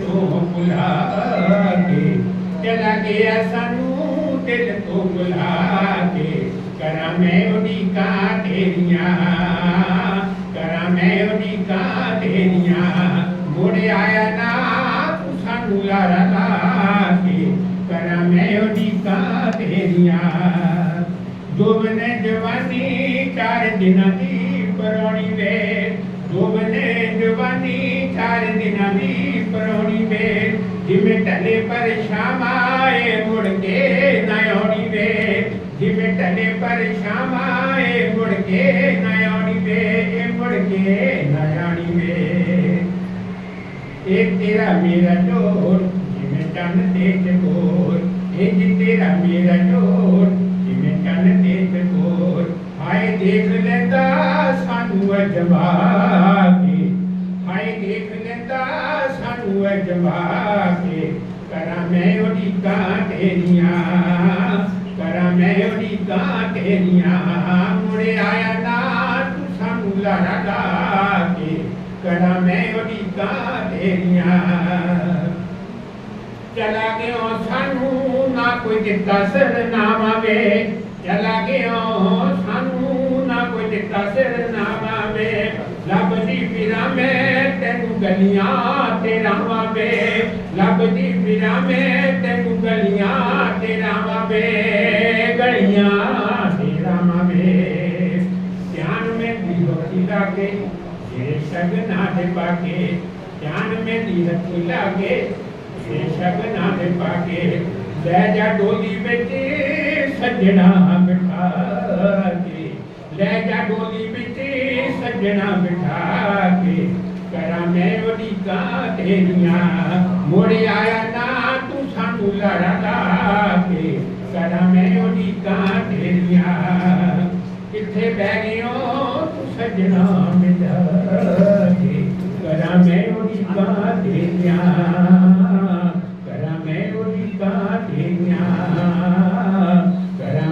ਤੋਂ ਬੁਲਾ ਕੇ ਚਲਾ ਗਿਆ ਸਾਨੂੰ ਦਿਲ ਤੋਂ ਬੁਲਾ ਕੇ ਕਰਾਂ ਮੈਂ ਉਡੀਕਾਂ ਤੇਰੀਆਂ ਕਰਾਂ ਮੈਂ ਉਡੀਕਾਂ ਤੇਰੀਆਂ ਮੁੜ ਆਇਆ ਨਾ ਸਾਨੂੰ ਲਾਰਾ ਲਾ ਕੇ ਕਰਾਂ ਮੈਂ ਉਹਦੀ ਉਡੀਕਾਂ ਤੇਰੀਆਂ ਜੋਬਨੇ ਜਵਾਨੀ ਚਾਰ ਦਿਨਾਂ ਦੀ ਪਰੋਣੀ ਵੇ चार दिन भी प्रोणी बे जिम टने पर शाम आए, मुड़ के नयोनी बे जिम टने पर शाम आए, मुड़ के नयोनी बे ए मुड़ के नयोनी बे एक तेरा मेरा ज़ोर जिम टन देख गोर एक तेरा मेरा ज़ोर जिम टन देख गोर आए देख लेता सानू अजबा ਸਾਨੂੰ ਕੇ ਕਰਾਂ ਮੈਂ ਉਡੀਕਾਂ ਤੇਰੀਆਂ ਕਰਾਂ ਮੈਂ ਉਡੀਕਾਂ ਤੇਰੀਆਂ ਮੁੜ ਆਇਆ ਨਾ, ਤੂੰ ਸਾਨੂੰ ਲਾਰਾ ਲਾ ਕੇ ਕਰਾਂ ਮੈਂ ਉਡੀਕਾਂ ਤੇਰੀਆਂ ਚਲਾ ਗਿਓ ਸਾਨੂੰ ਨਾ ਕੋਈ ਦਿੱਤਾ ਸਰਨਾਮਾ ਵੇ ਚਲਾ ਗਿਓ ਸਾਨੂੰ ਨਾ ਕੋਈ ਦਿੱਤਾ ਸਰਨਾਮਾ ਵੇ ਲੱਭਦੀ ਫਿਰਾਂ ਮੈਂ गलियाँ तेरा वे लगदी फिरा में तेकू गलियाँ तेरा वे गलियाँ तेरा वे ध्यान में लागे पाके। में दी लागे, ये पाके। डोली बेच सजना बिठा के। ले जा सजना बिठा तेरिया मोड़े आया ना तू सानू लड़ा के कड़ा मैं ओडी का तेरिया किथे बह गयो तू सजना मिला के कड़ा मैं ओडी का तेरिया कड़ा मैं ओडी का तेरिया कड़ा